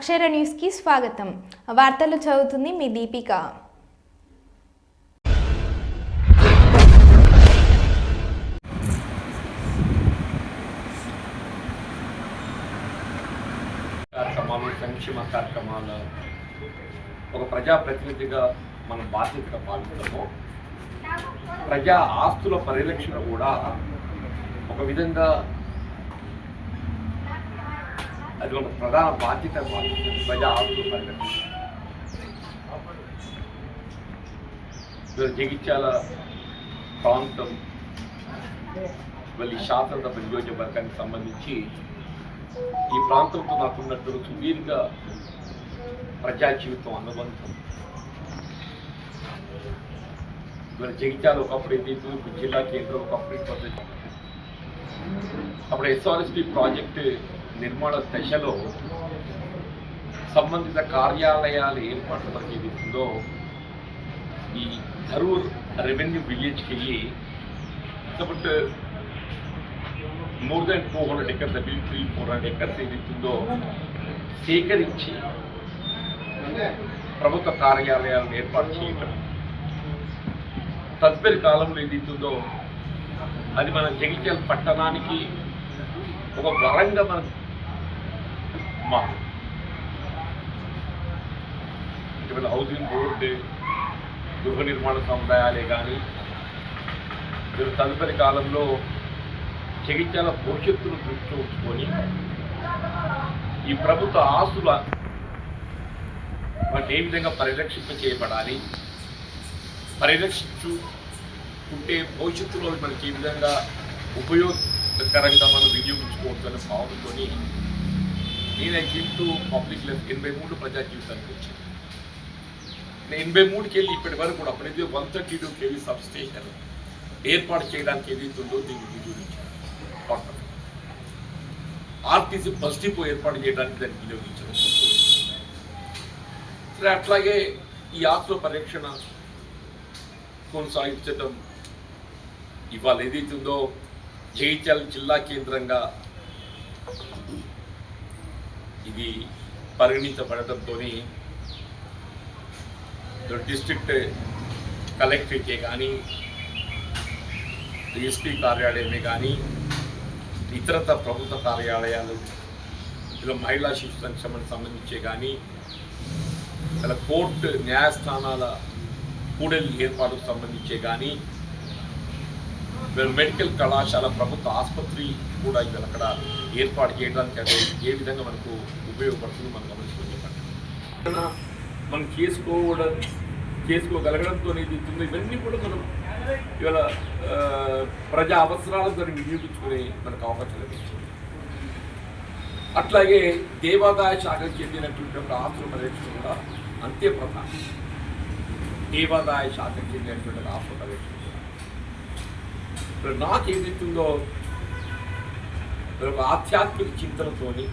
అక్షర న్యూస్కి స్వాగతం. వార్తలు చదువుతుంది మీ దీపిక. కార్యక్రమాలు సంక్షేమ కార్యక్రమాలు. ఒక ప్రజాప్రతినిధిగా మనం బాధ్యతగా పాల్గొంటాము ప్రజా ఆస్తుల పరిరక్షణ కూడా ఒక విధంగా అది ఒక ప్రధాన బాధ్యత బాధ్యత ప్రజా ఆస్తుల పరిరక్షణ ఈరోజు జగిత్యాల ప్రాంతం మళ్ళీ శాసనసభ నియోజకవర్గానికి సంబంధించి ఈ ప్రాంతంతో నాకున్నట్టు సుదీర్ఘ ప్రజా జీవితం అనుబంధం ఇవాళ జగిత్యాల ఒకప్పుడు ఏదైతే ఇప్పుడు జిల్లా కేంద్రం ఒకప్పుడు పద్ధతి అప్పుడు ఎస్ఆర్ఎస్పి ప్రాజెక్టు నిర్మాణ దశలో సంబంధిత కార్యాలయాల ఏర్పాటు మనకి ఏదైతుందో ఈ ధరూర్ రెవెన్యూ విలేజ్కి వెళ్ళి కాబట్టి more than two hundred acres అవి త్రీ ఫోర్ హండ్రెడ్ ఎకర్స్ ఏదైతుందో సేకరించి ప్రభుత్వ కార్యాలయాలను ఏర్పాటు చేయటం. తదుపరి కాలంలో ఏదైతుందో అది మన జగిత్యాల పట్టణానికి ఒక వరంగా మన మా ఇటీవల హౌసింగ్ బోర్డు గృహ నిర్మాణ సముదాయాలే కానీ మీరు తదుపరి కాలంలో జగిత్యాల భవిష్యత్తును దృష్టి ఉంచుకొని ఈ ప్రభుత్వ ఆస్తుల వాటిని ఏ విధంగా పరిరక్షింప చేయబడాలి పరిరక్షించు ఉంటే భవిష్యత్తులో మనకి ఏ విధంగా ఉపయోగకరంగా మనం వినియోగించుకోవచ్చు అనే భావనతోని నేను గిఫ్ట్ పబ్లిక్ లైఫ్ ఎనభై మూడు ప్రజా జీవితానికి వచ్చింది. నేను ఎనభై మూడుకి వెళ్ళి ఇప్పటి వరకు కూడా అప్పుడైతే one thirty two KV substation ఏర్పాటు చేయడానికి ఏదైతుందో దీనికి వినియోగించాను. ఆర్టీసీ బస్ డిపో ఏర్పాటు చేయడానికి దాన్ని వినియోగించడం సరే అట్లాగే ఈ ఆత్మ పరీక్షణ కొనసాగించడం ఇవాళ ఏదైతుందో జైత్యాల జిల్లా కేంద్రంగా ఇది పరిగణించబడటంతో డిస్ట్రిక్ట్ కలెక్టరేటే కానీ ఎస్పీ కార్యాలయమే కానీ ఇతరత ప్రభుత్వ కార్యాలయాలు ఇలా మహిళా శిశు సంక్షేమానికి సంబంధించే కానీ ఇలా కోర్టు న్యాయస్థానాల కూడలి ఏర్పాటుకు సంబంధించే కానీ మెడికల్ కళాశాల ప్రభుత్వ ఆసుపత్రి కూడా ఇవాళ అక్కడ ఏర్పాటు చేయడానికి అది ఏ విధంగా మనకు ఉపయోగపడుతుందో మనం గమనించుకొని చెప్పండి మనం చేసుకోవడం చేసుకోగలగడంతో ఇది ఇస్తుంది ఇవన్నీ కూడా మనం ఇవాళ ప్రజా అవసరాలు దాన్ని వినియోగించుకునే మనకు అవకాశం లభిస్తుంది అట్లాగే దేవాదాయ శాఖకు చెందినటువంటి ఒక ఆస్తుల పర్యవేక్షణ కూడా అంతే ప్రధానం. దేవాదాయ శాఖకు చెందినటువంటి ఆస్తుల పర్యవేక్షణ కూడా. నాకు ఏదైతుందో ఒక ఆధ్యాత్మిక చింతనతోని